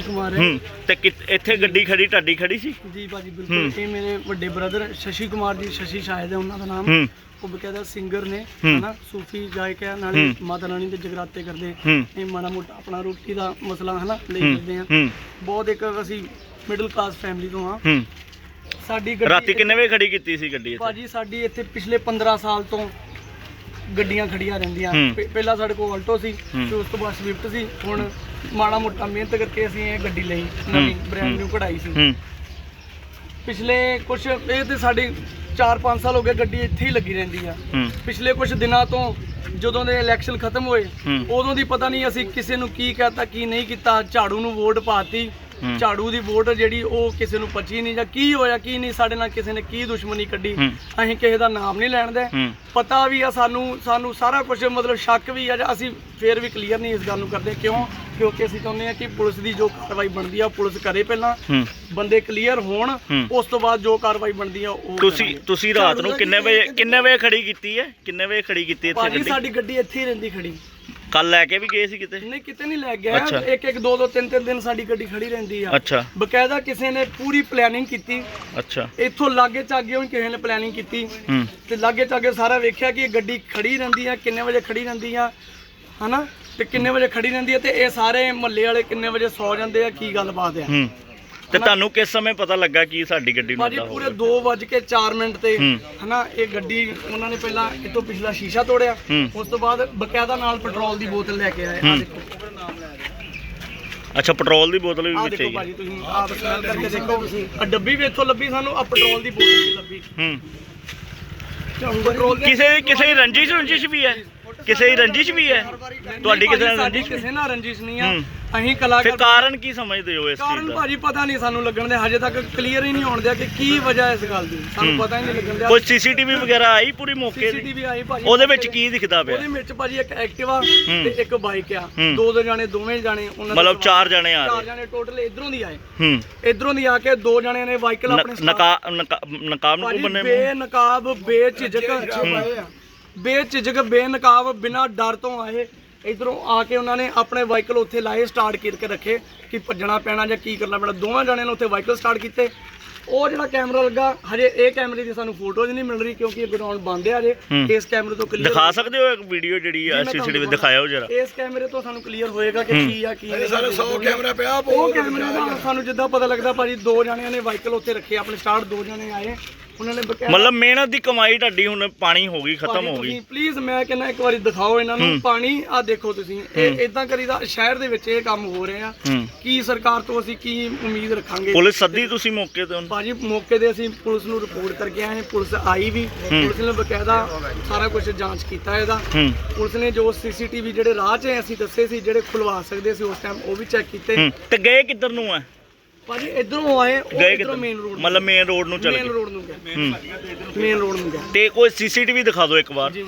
ਹੂੰ। ਤੇ ਕਿ- ਇੱਥੇ ਗੱਡੀ ਖੜੀ ਤੁਹਾਡੀ ਖੜੀ ਸੀ? ਜੀ ਭਾਜੀ ਬਿਲਕੁਲ ਇਹ ਮੇਰੇ ਵੱਡੇ ਬ੍ਰਦਰ ਸ਼ਸ਼ੀ ਕੁਮਾਰ ਜੀ ਸ਼ਸ਼ੀ ਸ਼ਾਇਦ ਹੈ ਉਹਨਾਂ ਦਾ ਨਾਮ। ਹੂੰ। ਉਹ ਬਕਾਇਦਾ ਸਿੰਗਰ ਨੇ ਹੂੰ। ਹਨਾ ਸੂਫੀ ਗਾਇਕ ਹੈ ਨਾਲੇ ਹੂੰ। ਮਾਤਾ ਰਾਣੀ ਦੇ ਜਗਰਾਤੇ ਕਰਦੇ। ਹੂੰ। ਇਹ ਮਾੜਾ ਮੋਟਾ ਆਪਣਾ ਰੋਟੀ ਦਾ ਮਸਲਾ ਹਨਾ ਲਈ ਹੂੰ ਕਰਦੇ ਆ। ਹੂੰ। ਬਹੁਤ ਇੱਕ ਅਸੀਂ ਮਿਡਲ ਕਲਾਸ ਫੈਮਿਲੀ ਤੋਂ ਆ ਹੂੰ। ਸਾਡੀ ਗੱਡੀ ਰਾਤੀ ਕਿੰਨੇ ਵਜੇ ਖੜੀ ਕੀਤੀ ਸੀ ਗੱਡੀ ਇੱਥੇ? ਭਾਜੀ ਸਾਡੀ ਇੱਥੇ ਪਿਛਲੇ 15 ਸਾਲ ਤੋਂ ਗੱਡੀਆਂ ਖੜੀਆਂ ਰਹਿੰਦੀਆਂ। ਹੂੰ। ਪਹਿ- ਪਹਿਲਾਂ ਸਾਡੇ ਕੋਲ ਆਲਟੋ ਸੀ ਹੂੰ। ਤੇ ਉਸ ਤੋਂ ਬਾਅਦ ਸਵਿਫਟ ਸੀ। ਹੁਣ ਮਾੜਾ ਮੋਟਾ ਮਿਹਨਤ ਕਰਕੇ ਅਸੀਂ ਇਹ ਗੱਡੀ ਲਈ ਨਵੀਂ ਬ੍ਰਾਂਡ ਨਿਊ ਕਢਾਈ ਸੀ ਹੂੰ ਪਿਛਲੇ ਕੁਝ ਇਹ ਤੇ ਸਾਡੀ 4-5 ਸਾਲ ਹੋ ਗਏ ਗੱਡੀ ਇੱਥੇ ਹੀ ਲੱਗੀ ਰਹਿੰਦੀ ਆ ਹੂੰ ਪਿਛਲੇ ਕੁਝ ਦਿਨਾਂ ਤੋਂ ਜਦੋਂ ਦੇ ਇਲੈਕਸ਼ਨ ਖਤਮ ਹੋਏ ਹੂੰ। ਉਦੋਂ ਦੀ ਪਤਾ ਨਹੀਂ ਅਸੀਂ ਕਿਸੇ ਨੂੰ ਕੀ ਕਹਤਾ ਕੀ ਨਹੀਂ ਕੀਤਾ ਝਾੜੂ ਨੂੰ ਵੋਟ ਪਾਤੀ। ਝਾੜੂ ਦੀ ਵੋਟ ਜਿਹੜੀ ਉਹ ਕਿਸੇ ਨੂੰ ਪਚੀ ਨਹੀਂ ਜਾਂ ਕੀ ਹੋਇਆ ਕੀ ਨਹੀਂ ਸਾਡੇ ਨਾਲ ਕਿਸੇ ਨੇ ਕੀ ਦੁਸ਼ਮਣੀ ਕੱਢੀ। ਅਸੀਂ ਕਿਸੇ ਦਾ ਨਾਮ ਨਹੀਂ ਲੈਣ ਦੇ ਪਤਾ ਵੀ ਆ ਸਾਨੂੰ ਸਾਨੂੰ ਸਾਰਾ ਕੁਝ ਮਤਲਬ ਸ਼ੱਕ ਵੀ ਆ ਜਾਂ ਅਸੀਂ ਫੇਰ ਵੀ ਕਲੀਅਰ ਨਹੀਂ ਇਸ ਗੱਲ ਨੂੰ ਕਰਦੇ। ਕਿਉਂ? ਕਿਉਂਕਿ ਅਸੀਂ ਚਾਹੁੰਦੇ ਆ ਕਿ ਪੁਲਿਸ ਦੀ ਜੋ ਕਾਰਵਾਈ ਬਣਦੀ ਆ ਪੁਲਿਸ ਕਰੇ ਪਹਿਲਾਂ। ਬੰਦੇ ਕਲੀਅਰ ਹੋਣ। ਉਸ ਤੋਂ ਬਾਅਦ ਜੋ ਕਾਰਵਾਈ ਬਣਦੀ ਆ ਉਹ ਤੁਸੀਂ। ਤੁਸੀਂ ਰਾਤ ਨੂੰ ਕਿੰਨੇ ਵਜੇ ਕਿੰਨੇ ਵਜੇ ਖੜੀ ਕੀਤੀ ਹੈ? ਕਿੰਨੇ ਵਜੇ ਖੜੀ ਕੀਤੀ ਇੱਥੇ ਗੱਡੀ? ਸਾਡੀ ਗੱਡੀ ਇੱਥੇ ਹੀ ਰਹਿੰਦੀ ਖੜੀ। ਕੱਲ ਲੈ ਕੇ ਵੀ ਗਏ ਸੀ ਕਿਤੇ? ਨਹੀਂ ਕਿਤੇ ਨਹੀਂ ਲੈ ਗਿਆ ਅੱਛਾ। ਇੱਕ ਇੱਕ ਦੋ ਦੋ ਤਿੰਨ ਤਿੰਨ ਦਿਨ ਸਾਡੀ ਗੱਡੀ ਖੜੀ ਰਹਿੰਦੀ ਆ। ਅੱਛਾ। ਬਕਾਇਦਾ ਕਿਸੇ ਨੇ ਪੂਰੀ ਪਲੈਨਿੰਗ ਕੀਤੀ। ਅੱਛਾ। ਇੱਥੋਂ ਲਾਗੇ ਚਾਗੇ ਹੁਣ ਕਿਸੇ ਨੇ ਪਲੈਨਿੰਗ ਕੀਤੀ। ਹੂੰ। ਤੇ ਲਾਗੇ ਚਾਗੇ ਸਾਰਾ ਵੇਖਿਆ ਕਿ ਇਹ ਗੱਡੀ ਖੜੀ ਰਹਿੰਦੀ ਆ ਕਿੰਨੇ ਵਜੇ ਖੜੀ ਰਹਿੰਦੀ ਆ ਹਨਾ? ਤੇ ਕਿੰਨੇ ਵਜੇ ਖੜੀ ਰਹਿੰਦੀ ਆ ਤੇ ਇਹ ਸਾਰੇ ਮਹੱਲੇ ਵਾਲੇ ਕਿੰਨੇ ਵਜੇ ਸੌ ਜਾਂਦੇ ਆ ਕੀ ਗੱਲਬਾਤ ਆ। ਹੂੰ। ਤੇ ਤੁਹਾਨੂੰ ਕਿਸ ਸਮੇਂ ਪਤਾ ਲੱਗਾ ਕਿ ਸਾਡੀ ਗੱਡੀ ਨੂੰ ਭਾਜੀ ਏਦਾਂ ਹੋ ਪੂਰੇ ਗਿਆ? 2 ਵਜ ਕੇ 4 ਮਿੰਟ ਤੇ ਹੂੰ। ਹਨਾ ਇਹ ਗੱਡੀ ਉਹਨਾਂ ਨੇ ਪਹਿਲਾਂ ਇੱਥੋਂ ਪਿਛਲਾ ਸ਼ੀਸ਼ਾ ਤੋੜਿਆ। ਹੂੰ। ਉਸ ਤੋਂ ਬਾਅਦ ਬਕਾਇਦਾ ਨਾਲ ਪੈਟਰੋਲ ਦੀ ਬੋਤਲ ਲੈ ਕੇ ਆਏ। ਆ ਹੂੰ। ਦੇਖੋ। ਅੱਛਾ ਪੈਟਰੋਲ ਦੀ ਬੋਤਲ ਵੀ ਆ ਵਿੱਚ ਦੇਖੋ ਹੀ ਭਾਜੀ ਤੁਸੀਂ ਆਪ ਸਮੈਲ ਕਰਕੇ ਦੇਖੋ। ਆ ਡੱਬੀ ਵੀ ਇੱਥੋਂ ਲੱਭੀ ਸਾਨੂੰ ਆ ਪੈਟਰੋਲ ਦੀ ਬੋਤਲ ਵੀ ਲੱਭੀ। ਹੂੰ। ਪੈਟਰੋਲ ਕਿਸੇ ਕਿਸੇ ਦੀ ਰੰਜਿਸ਼ ਰੰਜਿਸ਼ ਵੀ ਹੈ? ਕਿਸੇ ਦੀ ਰੰਜਿਸ਼ ਵੀ ਹੈ? ਤੁਹਾਡੀ ਕਿਸੇ ਨਾਲ ਰੰਜਿਸ਼ ਕਿਸੇ ਨਾਲ ਰੰਜਿਸ਼ ਨਹੀਂ ਆ। ਅਸੀਂ ਫਿਰ ਕਲਾਕਾਰ ਕਾਰਨ ਕੀ ਸਮਝਦੇ ਹੋ ਇਸ ਚੀਜ਼ ਕਾਰਨ ਦਾ? ਭਾਜੀ ਪਤਾ ਨਹੀਂ ਸਾਨੂੰ ਲੱਗਣ ਦੇ ਹਜੇ ਤੱਕ ਕਲੀਅਰ ਹੀ ਨਹੀਂ ਹੋਣ ਦਿਆ ਕਿ ਕੀ ਵਜ੍ਹਾ ਇਸ ਗੱਲ ਦੀ। ਸਾਨੂੰ। ਪਤਾ ਹੀ ਨਹੀਂ ਲੱਗਣ ਦਿਆ। ਕੋਈ ਸੀਸੀਟੀਵੀ ਵਗੈਰਾ ਆਈ ਪੂਰੀ ਮੌਕੇ ਦੀ? ਸੀਸੀਟੀਵੀ ਆਈ ਭਾਜੀ ਉਹਦੇ ਵਿੱਚ ਕੀ ਦਿਖਦਾ ਪਿਆ? ਉਹਦੇ ਵਿੱਚ ਭਾਜੀ ਇੱਕ ਐਕਟਿਵਾ। ਤੇ ਇੱਕ ਬਾਈਕ ਆ। ਹੂੰ। ਦੋ ਦੋ ਜਾਣੇ ਦੋਵੇਂ ਜਾਣੇ ਉਹਨਾਂ ਦੇ ਮਤਲਬ ਚਾਰ ਜਣੇ ਆ ਚਾਰ ਰਹੇ ਜਾਣੇ ਟੋਟਲ ਇਧਰੋਂ ਦੀ ਆਏ। ਹੂੰ। ਇਧਰੋਂ ਦੀ ਆ ਕੇ ਦੋ ਜਾਣਿਆਂ ਨੇ ਵਾਹੀਕਲ ਆਪਣੇ ਨ- ਨਕਾ ਨਕਾ- ਨਕਾਬ ਨੂੰ ਭਾਜੀ ਬੰਨੇ ਬੇਨਕਾਬ ਬੇਝਿਜਕ। ਬੇਝਿਜਕ ਬੇਨਕਾਬ ਬਿਨਾ ਡਰ ਤੋਂ ਆਏ। ਇਧਰੋਂ ਆ ਕੇ ਉਹਨਾਂ ਨੇ ਆਪਣੇ ਵਾਹੀਕਲ ਉੱਥੇ ਲਾਏ ਸਟਾਰਟ ਕਰਕੇ ਰੱਖੇ ਕਿ ਭੱਜਣਾ ਪੈਣਾ ਜਾਂ ਕੀ ਕਰਨਾ ਪੈਣਾ। ਦੋਵਾਂ ਜਾਣਿਆਂ ਨੇ ਉੱਥੇ ਵਾਹੀਕਲ ਸਟਾਰਟ ਕੀਤੇ। ਉਹ ਜਿਹੜਾ ਕੈਮਰਾ ਲੱਗਾ ਹਜੇ ਇਹ ਕੈਮਰੇ ਦੀ ਸਾਨੂੰ ਫੋਟੋਜ਼ ਨਹੀਂ ਮਿਲ ਰਹੀ ਕਿਉਂਕਿ ਇਹ ਗਰਾਊਂਡ ਬੰਦ ਹੈ ਹਜੇ। ਇਸ ਕੈਮਰੇ ਤੋਂ ਕਲੀਅਰ ਦਿਖਾ ਸਕਦੇ ਹੋ ਇੱਕ ਵੀਡੀਓ ਜਿਹੜੀ ਆ ਸੀਸੀਟੀਵੀ ਦਿਖਾਇਓ ਜਰਾ। ਇਸ ਕੈਮਰੇ ਤੋਂ ਸਾਨੂੰ ਕਲੀਅਰ ਹੋਏਗਾ ਕਿ। ਕੀ ਆ ਕੀ ਨਹੀਂ ਸਾਰੇ 100 ਕੈਮਰਾ ਪਿਆ ਉਹ ਕੈਮਰੇ ਦਾ ਸਾਨੂੰ ਜਿੱਦਾਂ ਪਤਾ ਲੱਗਦਾ ਭਾਜੀ ਦੋ ਜਣਿਆਂ ਨੇ ਵਾਹੀਕਲ ਉੱਥੇ ਰੱਖੇ ਆਪਣੇ ਸਟਾਰਟ ਦੋ ਜਣੇ ਆਏ। ਉਹਨਾਂ ਨੇ ਬਕਾਇਦਾ ਮਤਲਬ ਮਿਹਨਤ ਦੀ ਕਮਾਈ ਤੁਹਾਡੀ ਹੁਣ ਪਾਣੀ ਹੋ ਗਈ ਖਤਮ ਹੋ ਗਈ। ਪਲੀਜ਼ ਮੈਂ ਕਹਿੰਦਾ ਇੱਕ ਵਾਰੀ ਦਿਖਾਓ ਇਹਨਾਂ ਨੂੰ। ਪਾਣੀ ਆ ਦੇਖੋ ਤੁਸੀਂ ਇਹ ਇਦਾਂ ਕਰੀਦਾ ਸ਼ਹਿਰ ਦੇ ਵਿੱਚ ਇਹ ਕੰਮ ਹੋ ਰਿਹਾ ਹੂੰ। ਕੀ ਸਰਕਾਰ ਤੋਂ ਅਸੀਂ ਕੀ ਉਮੀਦ ਰੱਖਾਂਗੇ? ਪੁਲਿਸ ਸੱਦੀ ਤੁਸੀਂ ਮੌਕੇ ਤੇ ਹੁਣ ਭਾਜੀ ਮੌਕੇ ਤੇ ਅਸੀਂ ਪੁਲਿਸ ਨੂੰ ਰਿਪੋਰਟ ਕਰਕੇ ਆਏ ਪੁਲਿਸ ਆਈ ਵੀ। ਪੁਲਿਸ ਨੇ ਬਕਾਇਦਾ ਸਾਰਾ ਕੁਝ ਜਾਂਚ ਕੀਤਾ ਇਹਦਾ। ਹੂੰ। ਪੁਲਿਸ ਨੇ ਜੋ ਸੀਸੀਟੀਵੀ ਜਿਹੜੇ ਰਾਹ 'ਚ ਅਸੀਂ ਦੱਸੇ ਸੀ ਜਿਹੜੇ ਖੁਲਵਾ ਸਕਦੇ ਸੀ ਉਸ ਟਾਈਮ ਉਹ ਵੀ ਚੈੱਕ ਕੀਤੇ। ਹੂੰ। ਤੇ ਗਏ ਕਿੱਧਰ ਨੂੰ ਆ ਭਾਜੀ ਇਧਰੋਂ ਆਏ ਉਹ ਗਏ ਇਧਰੋਂ ਮੇਨ ਰੋਡ ਮਤਲਬ ਮੇਨ ਰੋਡ ਨੂੰ ਚੱਲ ਮੇਨ ਗਏ। ਰੋਡ ਨੂੰ ਗਏ ਹੂੰ। ਮੇਨ ਰੋਡ ਨੂੰ ਗਏ ਤੇ ਕੋਈ ਸੀਸੀਟੀਵੀ ਦਿਖਾ ਦਿਓ ਇੱਕ ਵਾਰ। ਜੀ ਮੈਂ